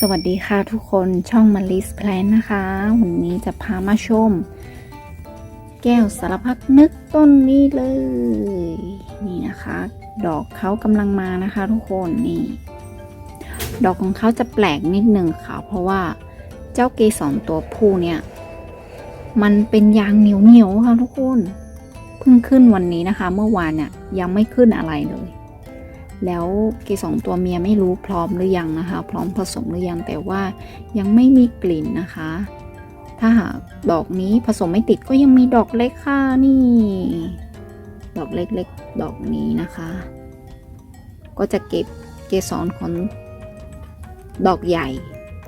สวัสดีค่ะทุกคนช่องมาริสแพลนนะคะ วันนี้จะพามาชม แก้วสารพัดนึกต้นนี้เลย นี่นะคะ ดอกเขากำลังมานะคะ ทุกคนนี่ ดอกของเขาจะแปลกนิดหนึ่งค่ะ เพราะว่าเจ้าเกสรตัวผู้เนี่ย มันเป็นยางเหนียวเหนียวๆค่ะทุกคน เพิ่งขึ้นวันนี้นะคะ เมื่อวานเนี่ยยังไม่ขึ้นอะไรเลย แล้วเกสรตัวเมียไม่รู้พร้อมหรือยังนะคะ พร้อมผสมหรือยังแต่ว่ายังไม่มีกลิ่นนะคะ ถ้าหากดอกนี้ผสมไม่ติดก็ยังมีดอกเล็กค่ะนี่ ดอกเล็กๆดอกนี้นะคะ ก็จะเก็บเกสรของดอกใหญ่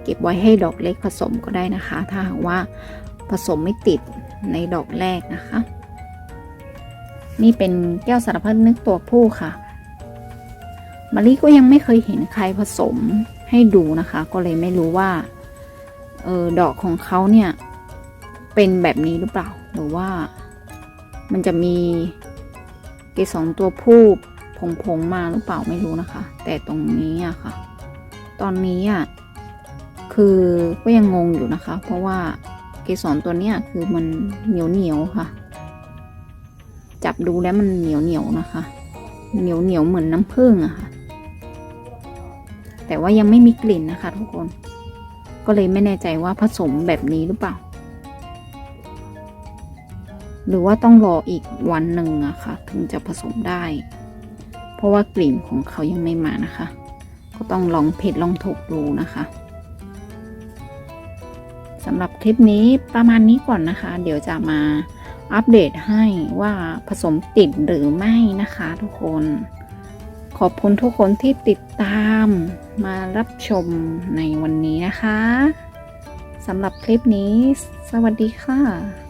เก็บไว้ให้ดอกเล็กผสมก็ได้นะคะ ถ้าหากว่าผสมไม่ติดในดอกแรกนะคะ นี่เป็นแก้วสารพัดนึกตัวผู้ค่ะ มารีก็ยังไม่เคยเห็นใครผสมให้ดูนะคะ ก็เลยไม่รู้ว่าเออดอกของเขาเนี่ยเป็นแบบนี้หรือเปล่า หรือว่ามันจะมีเกสรตัวผู้ผงๆมาหรือเปล่าไม่รู้นะคะ แต่ตรงนี้อะค่ะ ตอนนี้อะคือก็ยังงงอยู่นะคะ เพราะว่าเกสรตัวเนี้ยคือมันเหนียวเหนียวค่ะ จับดูแล้วมันเหนียวเหนียวนะคะ เหนียวเหนียวเหมือนน้ำผึ้งอะค่ะ แต่ว่ายังไม่มีกลิ่นนะคะทุกคน ก็เลยไม่แน่ใจว่าผสมแบบนี้หรือเปล่า หรือว่าต้องรออีกวันหนึ่งอะค่ะ ถึงจะผสมได้ เพราะว่ากลิ่นของเขายังไม่มานะคะ ก็ต้องลองเผ็ดลองถูกดูนะคะสำหรับคลิปนี้ประมาณนี้ก่อนนะคะ เดี๋ยวจะมาอัปเดตให้ว่าผสมติดหรือไม่นะคะทุกคน ขอบคุณทุกคนที่ติดตาม มมารับชมในวันนี้นะคะสำหรับคลิปนี้ สวัสดีค่ะ